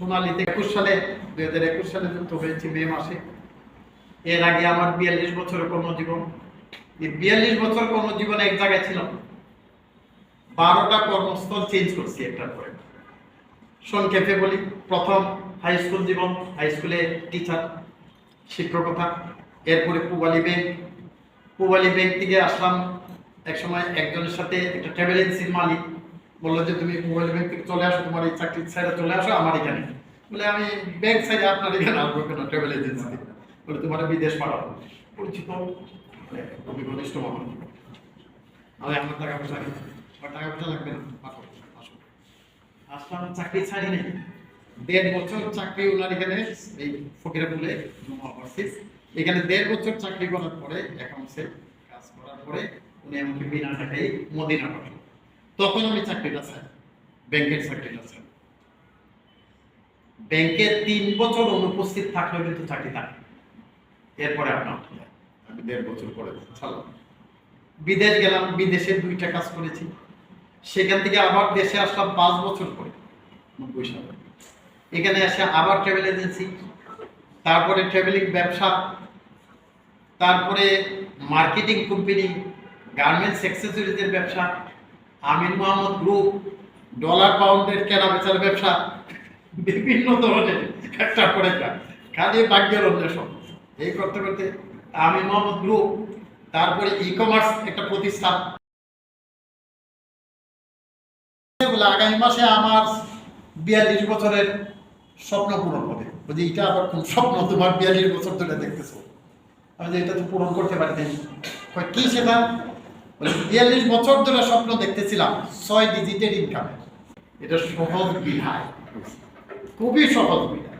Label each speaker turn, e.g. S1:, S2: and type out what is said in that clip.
S1: সোনালীতে একুশ সালে, দুই হাজার একুশ সালে যুক্ত হয়েছি মে মাসে। এর আগে আমার বিয়াল্লিশ বছরের কর্মজীবন। এই বিয়াল্লিশ বছর কর্মজীবনে এক জায়গায় ছিলাম। বারোটা কর্মস্থল চেঞ্জ করছি একটার পরে। সংক্ষেপে বলি, প্রথম হাই স্কুল জীবন হাই স্কুলে টিচার শিক্ষকতা। এরপরে পুবালি ব্যাংক পুবালি ব্যাংক থেকে আসলাম এক সময় একজনের সাথে একটা ট্রাভেল এজেন্সির মালিক। বলল যে তুমি মোবাইল ব্যাংক চলে আসো, তোমার এই চাকরির সাইডে চলে আসো, আমার এখানে। বলে, আমি ব্যাংক সাইডে আপনার এখানে আসব কেন? ট্রাভেল এজেন্সি বলে, তোমার বিদেশ পাঠাবো পরিচিত মানে খুবই ঘনিষ্ঠ মানুষ। আমি আমার টাকা পয়সা আমার টাকা পয়সা লাগবে না। পাঠো আসো। আসলাম, চাকরি ছাড়ি নেই। দেড় বছর চাকরি ওনার এখানে, এই ফকিরে বলে এখানে দেড় বছর চাকরি করার পরে অ্যাকাউন্টসে কাজ করার পরে, উনি আমাকে বিনা টাকায় মদিনা পাঠালো তখন আমি চাকরিটা চাই ব্যাংকের চাকরিটা চাই। ব্যাংকে তিন বছর অনুপস্থিত থাকলেও কিন্তু চাকরি থাকে এরপরে আপনার আমি দেড় বছর পরে ছাড়লাম। বিদেশ গেলাম বিদেশে দুইটা কাজ করেছি। সেখান থেকে আবার দেশে আসলাম পাঁচ বছর পরে নব্বই সালে। এখানে এসে আবার ট্রাভেল এজেন্সি তারপরে ট্রাভেলিং ব্যবসা তারপরে মার্কেটিং কোম্পানি গার্মেন্টস অ্যাক্সেসরিজের ব্যবসা আমিন মোহাম্মদ গ্রুপ, ডলার পাউন্ডের কেনা বেচার ব্যবসা, বিভিন্ন ধরনের একটা করে খালি ভাগ্যের অন্বেষণ। এই করতে করতে আমিন মোহাম্মদ গ্রুপ, তারপরে ই কমার্স একটা প্রতিষ্ঠান। আগামী মাসে আমার বিয়াল্লিশ বছরের স্বপ্ন পূরণ হবে। বলছি, এটা আবার কোন স্বপ্ন? তোমার বিয়াল্লিশ বছর ধরে দেখতেছো। আমি যে এটা তো পূরণ করতে পারি কি সেটা? বিয়াল্লিশ বছর ধরে স্বপ্ন দেখতেছিলাম ছয় ডিজিটের ইনকামের এটা সহজ বিধায়। খুবই সহজ বিধায়।